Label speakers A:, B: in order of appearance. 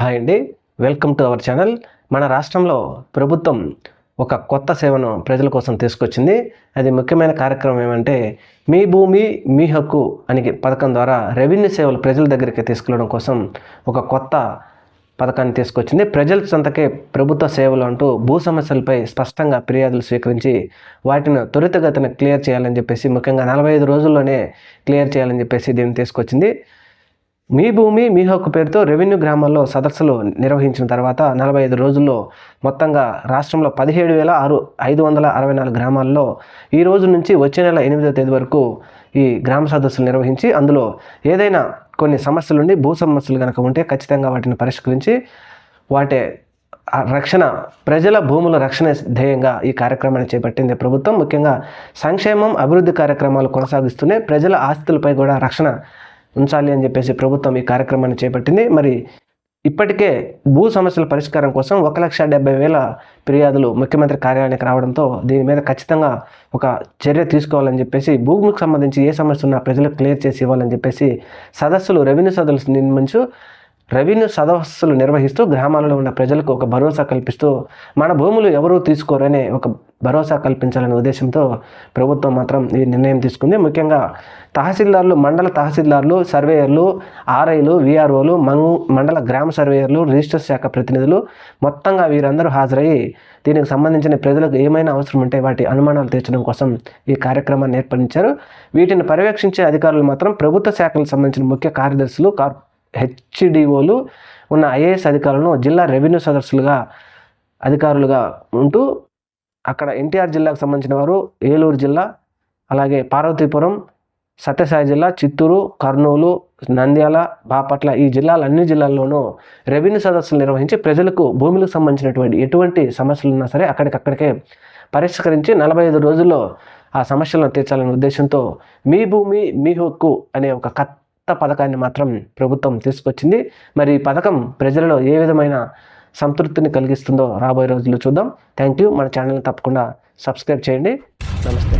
A: Hi అండి. Welcome to our channel. మన రాష్ట్రంలో ప్రభుత్వం ఒక కొత్త సేవను ప్రజల కోసం తీసుకొచ్చింది. అది ముఖ్యమైన కార్యక్రమం ఏమంటే మీ భూమి మీ హక్కు అనే పథకం ద్వారా రెవెన్యూ సేవలు ప్రజల దగ్గరికి తీసుకెళ్ళడం కోసం ఒక కొత్త పథకాన్ని తీసుకొచ్చింది. ప్రజల సంతకే ప్రభుత్వ సేవలు అంటూ భూ సమస్యలపై స్పష్టంగా ఫిర్యాదులు స్వీకరించి వాటిని త్వరితగతిన క్లియర్ చేయాలని చెప్పేసి ముఖ్యంగా నలభై ఐదు రోజుల్లోనే క్లియర్ చేయాలని చెప్పేసి దీన్ని తీసుకొచ్చింది. మీ భూమి మీ హక్కు పేరుతో రెవెన్యూ గ్రామాల్లో సదస్సులు నిర్వహించిన తర్వాత నలభై ఐదు రోజుల్లో మొత్తంగా రాష్ట్రంలో పదిహేడు వేల ఆరు ఐదు వందల అరవై నాలుగు గ్రామాల్లో ఈ రోజు నుంచి వచ్చే నెల ఎనిమిదో తేదీ వరకు ఈ గ్రామ సదస్సులు నిర్వహించి అందులో ఏదైనా కొన్ని సమస్యలు ఉండి భూ సమస్యలు కనుక ఉంటే ఖచ్చితంగా వాటిని పరిష్కరించి వాటి రక్షణ ప్రజల భూముల రక్షణ ధ్యేయంగా ఈ కార్యక్రమాన్ని చేపట్టింది ప్రభుత్వం. ముఖ్యంగా సంక్షేమం అభివృద్ధి కార్యక్రమాలు కొనసాగిస్తూనే ప్రజల ఆస్తులపై కూడా రక్షణ ఉంచాలి అని చెప్పేసి ప్రభుత్వం ఈ కార్యక్రమాన్ని చేపట్టింది. మరి ఇప్పటికే భూ సమస్యల పరిష్కారం కోసం ఒక లక్ష డెబ్బై వేల ఫిర్యాదులు ముఖ్యమంత్రి కార్యాలయానికి రావడంతో దీని మీద ఖచ్చితంగా ఒక చర్య తీసుకోవాలని చెప్పేసి భూమికి సంబంధించి ఏ సమస్య ఉన్నా ప్రజలకు క్లియర్ చేసి ఇవ్వాలని చెప్పేసి సదస్సులు రెవెన్యూ సదస్సులు నిర్మించు రెవెన్యూ సదస్సులు నిర్వహిస్తూ గ్రామాలలో ఉన్న ప్రజలకు ఒక భరోసా కల్పిస్తూ మన భూములు ఎవరూ తీసుకోరనే ఒక భరోసా కల్పించాలనే ఉద్దేశంతో ప్రభుత్వం మాత్రం ఈ నిర్ణయం తీసుకుంది. ముఖ్యంగా తహసీల్దార్లు మండల తహసీల్దార్లు సర్వేయర్లు ఆర్ఐలు విఆర్ఓలు మండల గ్రామ సర్వేయర్లు రిజిస్టర్ శాఖ ప్రతినిధులు మొత్తంగా వీరందరూ హాజరయ్యి దీనికి సంబంధించిన ప్రజలకు ఏమైనా అవసరం ఉంటే వాటి అనుమానాలు తీర్చడం కోసం ఈ కార్యక్రమాన్ని ఏర్పడించారు వీటిని పర్యవేక్షించే అధికారులు మాత్రం ప్రభుత్వ శాఖలకు సంబంధించిన ముఖ్య కార్యదర్శులు కార్ హెచ్డిఓలు ఉన్న ఐఏఎస్ అధికారులను జిల్లా రెవెన్యూ సదస్సులుగా అధికారులుగా ఉంటూ అక్కడ ఎన్టీఆర్ జిల్లాకు సంబంధించిన వారు ఏలూరు జిల్లా అలాగే పార్వతీపురం సత్యసాయి జిల్లా చిత్తూరు కర్నూలు నంద్యాల బాపట్ల ఈ జిల్లాల అన్ని జిల్లాల్లోనూ రెవెన్యూ సదస్సులు నిర్వహించి ప్రజలకు భూములకు సంబంధించినటువంటి ఎటువంటి సమస్యలు ఉన్నా సరే అక్కడికక్కడికే పరిష్కరించి నలభై ఐదు రోజుల్లో ఆ సమస్యలను తీర్చాలనే ఉద్దేశంతో మీ భూమి మీ హక్కు అనే ఒక కొత్త పథకాన్ని మాత్రం ప్రభుత్వం తీసుకొచ్చింది. మరి ఈ పథకం ప్రజలలో ఏ విధమైన సంతృప్తిని కలిగిస్తుందో రాబోయే రోజుల్లో చూద్దాం. థ్యాంక్ యూ మన ఛానల్ని తప్పకుండా సబ్స్క్రైబ్ చేయండి. నమస్తే.